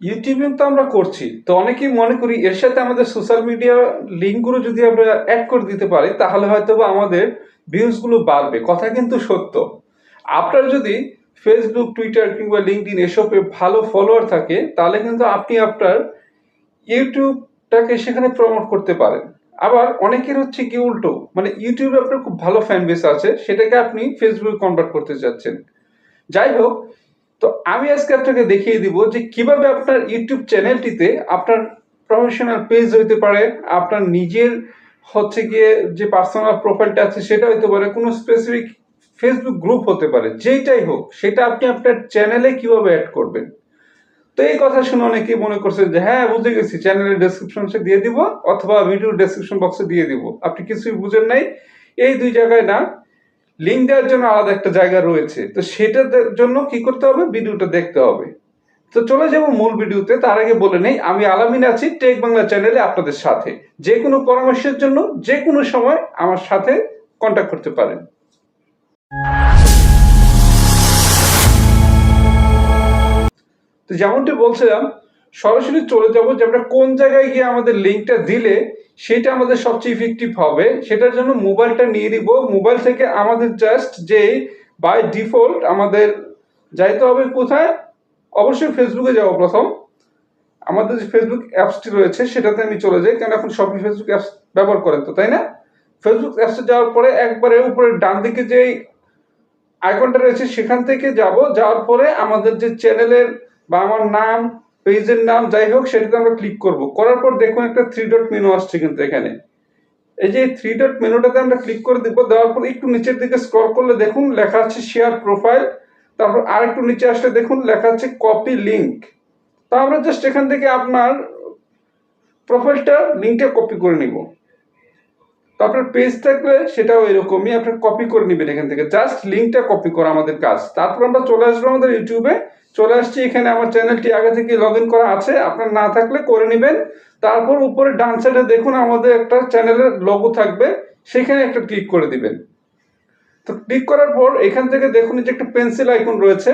YouTubing তো আমরা করছি। তো অনেকেই মনে করি এর সাথে আমাদের সোশ্যাল মিডিয়া লিঙ্কগুলো যদি আমরা অ্যাড করে দিতে পারি, তাহলে হয়তো বা আমাদের ভিউজগুলো বাড়বে। কথা কিন্তু সত্য। আপনার যদি ফেসবুক টুইটার কিংবা লিঙ্কডিন এসবে ভালো ফলোয়ার থাকে, তাহলে কিন্তু আপনি আপনার ইউটিউবটাকে সেখানে প্রমোট করতে পারেন। আবার অনেকের হচ্ছে কি উল্টো মানে ইউটিউবে আপনার খুব ভালো ফ্যান বেস আছে, সেটাকে আপনি ফেসবুকে কনভার্ট করতে চাচ্ছেন যাই হোক তো আমি আজকে আপনাকে দেখিয়ে দিব যে কীভাবে আপনার ইউটিউব চ্যানেলটিতে আপনার প্রফেশনাল পেজ হইতে পারে, আপনার নিজের হচ্ছে গিয়ে যে পার্সোনাল প্রোফাইলটা আছে সেটা হইতে পারে, কোনো স্পেসিফিক ফেসবুক গ্রুপ হতে পারে, যেইটাই হোক, সেটা আপনি আপনার চ্যানেলে কীভাবে অ্যাড করবেন? তো এই কথা শুনে অনেকেই মনে করছে যে হ্যাঁ বুঝে গেছি চ্যানেলের ডেসক্রিপশনে দিয়ে দিব অথবা ভিডিও ডেসক্রিপশন বক্সে দিয়ে দিব। আপনি কিছুই বুঝেন নাই। এই দুই জায়গায় না লিঙ্ক দেওয়ার জন্য আলাদা একটা জায়গা রয়েছে। তো সেটার জন্য কি করতে হবে? ভিডিওটা দেখতে হবে। তো চলে যাব মূল ভিডিওতে। তার আগে বলে নেই, আমি আলামিন আছি টেক বাংলা চ্যানেলে আপনাদের সাথে। যে কোনো পরামর্শের জন্য যে কোনো সময় আমার সাথে কন্ট্যাক্ট করতে পারেন। তো যেমনটি বলছিলাম সরাসরি চলে যাব যে আমরা কোন জায়গায় গিয়ে আমাদের লিঙ্কটা দিলে সেটা আমাদের সবচেয়ে ইফেক্টিভ হবে। সেটার জন্য মোবাইলটা নিয়ে নিব। মোবাইল থেকে আমাদের জাস্ট যে বাই ডিফল্ট আমাদের যাইতে হবে কোথায়? অবশ্যই ফেসবুকে যাব প্রথম। আমাদের যে ফেসবুক অ্যাপসটি রয়েছে সেটাতে আমি চলে যাই কারণ এখন সবই ফেসবুক অ্যাপস ব্যবহার করেন তো, তাই না? ফেসবুক অ্যাপসে যাওয়ার পরে একবারে উপরে ডান দিকে যেই আইকনটা রয়েছে সেখান থেকে যাব। যাওয়ার পরে আমাদের যে চ্যানেলের বা আমার নাম পেজের নাম যাই হোক, সেটাতে আমরা ক্লিক করব। করার পর দেখুন একটা থ্রি ডট মেনু আসছে কিন্তু এখানে। এই যে থ্রি ডট মেনুটাতে আমরা ক্লিক করে দিব, দেওয়ার পর একটু নিচের দিকে স্ক্রল করলে দেখুন লেখা আছে শেয়ার প্রোফাইল তারপর আর একটু নিচে আসলে দেখুন লেখা আছে কপি লিঙ্ক তো আমরা জাস্ট এখান থেকে আপনার প্রোফাইলটা লিঙ্কটা কপি করে নিব। তো আপনার পেজ থাকলে সেটাও এরকমই আপনার কপি করে নেবেন এখান থেকে। জাস্ট লিঙ্কটা কপি করা আমাদের কাজ। তারপর আমরা চলে আসব আমাদের ইউটিউবে চলে আসছি এখানে আমার চ্যানেলটি আগে থেকে লগ করা আছে, আপনার না থাকলে করে নেবেন। তারপর উপরে ডান সাইডে দেখুন আমাদের একটা চ্যানেলের লোগো থাকবে, সেখানে একটা ক্লিক করে দিবেন। তো ক্লিক করার পর এখান থেকে দেখুন যে একটা পেন্সিল আইকন রয়েছে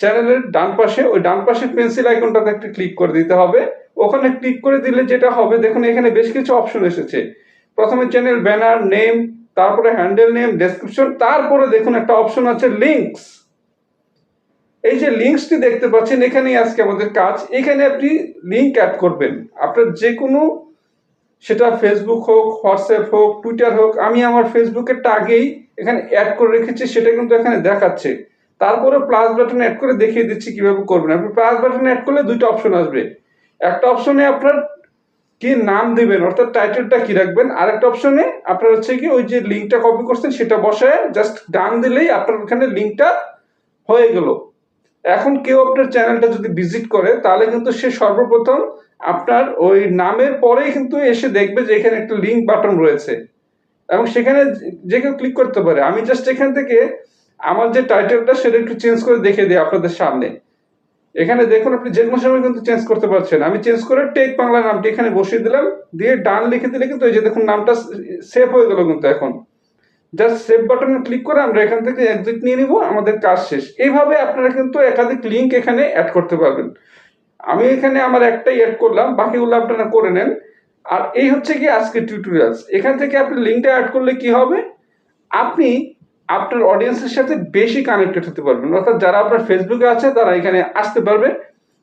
চ্যানেলের ডান পাশে, ওই ডান পাশে পেন্সিল আইকনটাতে একটা ক্লিক করে দিতে হবে। ওখানে ক্লিক করে দিলে যেটা হবে, দেখুন এখানে বেশ কিছু অপশন এসেছে। প্রথমে চ্যানেল ব্যানার নেম তারপরে হ্যান্ডেল নেম ডেসক্রিপশন তারপরে দেখুন একটা অপশন আছে লিঙ্কস এই যে লিঙ্কসটি দেখতে পাচ্ছেন, এখানেই আজকে আমাদের কাজ। এখানে আপনি লিঙ্ক অ্যাড করবেন। আপনার যে কোনো সেটা ফেসবুক হোক হোয়াটসঅ্যাপ হোক টুইটার হোক, আমি আমার ফেসবুকেরটা আগেই এখানে অ্যাড করে রেখেছি, সেটা কিন্তু এখানে দেখাচ্ছে। তারপরে প্লাস বাটন অ্যাড করে দেখিয়ে দিচ্ছি কীভাবে করবেন। আপনি প্লাস বাটন অ্যাড করলে দুইটা অপশন আসবে। একটা অপশনে আপনার কি নাম দিবেন, অর্থাৎ টাইটেলটা কি রাখবেন, আরেকটা অপশনে আপনার হচ্ছে কি ওই যে লিঙ্কটা কপি করছেন, সেটা বসায় জাস্ট ডান দিলেই আপনার ওখানে লিঙ্কটা হয়ে গেল। এখন কেউ আপনার চ্যানেলটা যদি ভিজিট করে, তাহলে কিন্তু সে সর্বপ্রথম আপনার ওই নামের পরেই কিন্তু এসে দেখবে যে এখানে একটা লিঙ্ক বাটন রয়েছে। এবং সেখানে যে কেউ ক্লিক করতে পারে। আমি জাস্ট এখান থেকে আমার যে টাইটেলটা সেটা একটু চেঞ্জ করে দেখে দিই আপনাদের সামনে। এখানে দেখুন, আপনি যে কোনো সময় কিন্তু চেঞ্জ করতে পারছেন। আমি চেঞ্জ করে টেক বাংলা নামটি এখানে বসিয়ে দিলাম। দিয়ে ডান লিখে দিলে কিন্তু এই যে দেখুন, নামটা সেভ হয়ে গেল কিন্তু এখন। জাস্ট সেভ বাটনে ক্লিক করে আমরা এখান থেকে এক্সিট নিয়ে নিব, আমাদের কাজ শেষ। এইভাবে আপনারা কিন্তু একাধিক লিঙ্ক এখানে অ্যাড করতে পারবেন। আমি এখানে আমার একটাই অ্যাড করলাম, বাকিগুলো আপনারা করে নেন। আর এই হচ্ছে কি আজকে টিউটোরিয়ালস এখান থেকে আপনি লিঙ্কটা অ্যাড করলে কি হবে? আপনি আপনার অডিয়েন্সের সাথে বেশি কানেক্টেড হতে পারবেন। অর্থাৎ যারা আপনার ফেসবুকে আছে, তারা এখানে আসতে পারবে।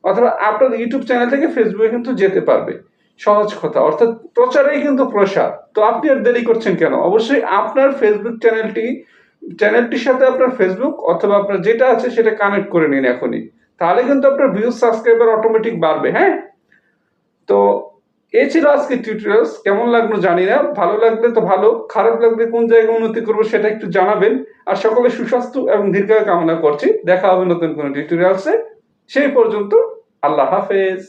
অথবা আপনার ইউটিউব চ্যানেল থেকে ফেসবুকে কিন্তু যেতে পারবে। সহজ কথা। অর্থাৎ প্রচারেই কিন্তু প্রসার। তো আপনি আর দেরি করছেন কেন? অবশ্যই আপনার ফেসবুক চ্যানেলটি চ্যানেলটির সাথে আপনার ফেসবুক অথবা আপনার যেটা আছে সেটা কানেক্ট করে নিন এখনই। তাহলে কিন্তু আপনার ভিউজ সাবস্ক্রাইবার অটোমেটিক বাড়বে হ্যাঁ? তো এ ছিল আজকে টিউটোরিয়ালস কেমন লাগল জানি না। ভালো লাগলে তো ভালো। খারাপ লাগলে কোন জায়গায় উন্নতি করব সেটা একটু জানাবেন। আর সকলে সুস্বাস্থ্য এবং দীর্ঘায়ু কামনা করছি। দেখা হবে নতুন কোনো টিউটোরিয়ালসে সেই পর্যন্ত আল্লাহ হাফেজ।